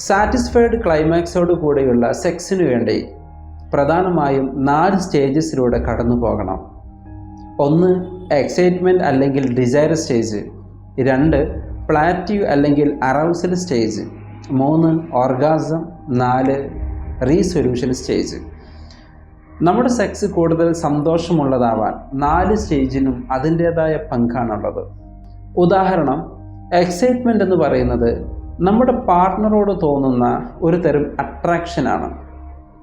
Satisfied ക്ലൈമാക്സോട് കൂടിയുള്ള സെക്സിനു വേണ്ടി പ്രധാനമായും നാല് സ്റ്റേജസിലൂടെ കടന്നു പോകണം. ഒന്ന് എക്സൈറ്റ്മെന്റ് അല്ലെങ്കിൽ ഡിസൈർ സ്റ്റേജ് രണ്ട് പ്ലാറ്റീവ് അല്ലെങ്കിൽ അറൗസൽ സ്റ്റേജ് മൂന്ന് ഓർഗാസം നാല് റീസൊല്യൂഷൻ സ്റ്റേജ് നമ്മുടെ സെക്സ് കൂടുതൽ സന്തോഷമുള്ളതാവാൻ നാല് സ്റ്റേജിനും അതിന്റേതായ പങ്കാണുള്ളത്. ഉദാഹരണം എക്സൈറ്റ്മെന്റ് എന്ന് പറയുന്നത് നമ്മുടെ പാർട്ട്ണറോട് തോന്നുന്ന ഒരു തരം അട്രാക്ഷനാണ്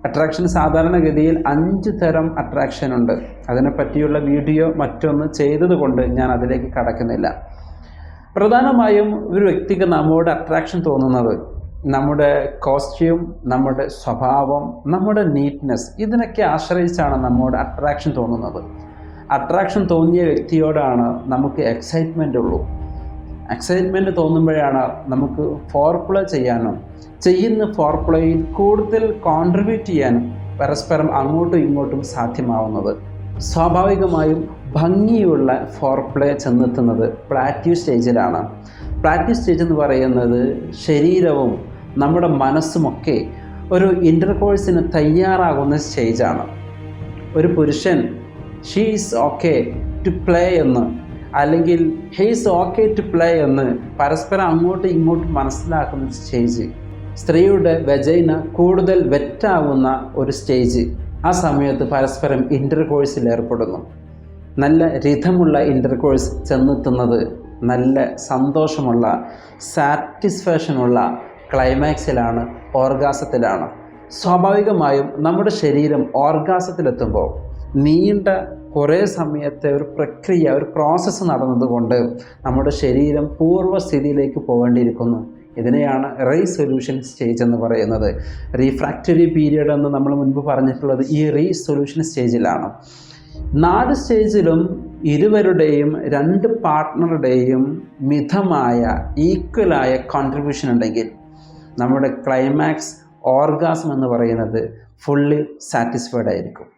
അട്രാക്ഷൻ സാധാരണഗതിയിൽ അഞ്ച് തരം അട്രാക്ഷൻ ഉണ്ട്. അതിനെപ്പറ്റിയുള്ള വീഡിയോ മറ്റൊന്ന് ചെയ്തതുകൊണ്ട് ഞാൻ അതിലേക്ക് കടക്കുന്നില്ല. പ്രധാനമായും ഒരു വ്യക്തിക്ക് നമ്മോട് അട്രാക്ഷൻ തോന്നുന്നത് നമ്മുടെ കോസ്റ്റ്യൂം നമ്മുടെ സ്വഭാവം നമ്മുടെ നീറ്റ്നെസ് ഇതിനൊക്കെ ആശ്രയിച്ചാണ് നമ്മോട് അട്രാക്ഷൻ തോന്നുന്നത്. അട്രാക്ഷൻ തോന്നിയ വ്യക്തിയോടാണ് നമുക്ക് എക്സൈറ്റ്മെന്റ് ഉള്ളൂ. എക്സൈറ്റ്മെന്റ് തോന്നുമ്പോഴാണ് നമുക്ക് ഫോർപ്ലേ ചെയ്യാനും ചെയ്യുന്ന ഫോർപ്ലേയിൽ കൂടുതൽ കോൺട്രിബ്യൂട്ട് ചെയ്യാനും പരസ്പരം അങ്ങോട്ടും ഇങ്ങോട്ടും സാധ്യമാവുന്നത്. സ്വാഭാവികമായും ഭംഗിയുള്ള ഫോർപ്ലേ ചെന്നെത്തുന്നത് പ്ലാറ്റീവ് സ്റ്റേജിലാണ് പ്ലാറ്റീവ് സ്റ്റേജ് എന്ന് പറയുന്നത് ശരീരവും നമ്മുടെ മനസ്സുമൊക്കെ ഒരു ഇന്റർകോഴ്സിന് തയ്യാറാകുന്ന സ്റ്റേജാണ് ഒരു പുരുഷൻ ഷീസ് ഓക്കെ ടു പ്ലേ എന്ന് അല്ലെങ്കിൽ ഹെയ്സ് ഓക്കെ ടു പ്ലേ എന്ന് പരസ്പരം അങ്ങോട്ടും ഇങ്ങോട്ടും മനസ്സിലാക്കുന്ന സ്റ്റേജ് സ്ത്രീയുടെ വെജൈന കൂടുതൽ വെറ്റാവുന്ന ഒരു സ്റ്റേജ് ആ സമയത്ത് പരസ്പരം ഇന്റർകോഴ്സിൽ ഏർപ്പെടുന്നു. നല്ല രഥമുള്ള ഇന്റർകോഴ്സ് ചെന്നെത്തുന്നത് നല്ല സന്തോഷമുള്ള സാറ്റിസ്ഫാക്ഷനുള്ള ക്ലൈമാക്സിലാണ് ഓർഗാസത്തിലാണ് സ്വാഭാവികമായും നമ്മുടെ ശരീരം ഓർഗാസത്തിലെത്തുമ്പോൾ നീണ്ട കുറേ സമയത്തെ ഒരു പ്രക്രിയ ഒരു പ്രോസസ്സ് നടന്നതുകൊണ്ട് നമ്മുടെ ശരീരം പൂർവസ്ഥിതിയിലേക്ക് പോകേണ്ടിയിരിക്കുന്നു. ഇതിനെയാണ് റീസൊല്യൂഷൻ സ്റ്റേജ് എന്ന് പറയുന്നത്. റീഫ്രാക്ടറി പീരിയഡ് എന്ന് നമ്മൾ മുൻപ് പറഞ്ഞിട്ടുള്ളത് ഈ റീസൊല്യൂഷൻ സ്റ്റേജിലാണ് നാല് സ്റ്റേജിലും ഇരുവരുടെയും രണ്ട് പാർട്ട്ണറുടെയും മിതമായ ഈക്വലായ കോൺട്രിബ്യൂഷൻ ഉണ്ടെങ്കിൽ നമ്മുടെ ക്ലൈമാക്സ് ഓർഗാസം എന്ന് പറയുന്നത് ഫുള്ളി സാറ്റിസ്ഫൈഡ് ആയിരിക്കും.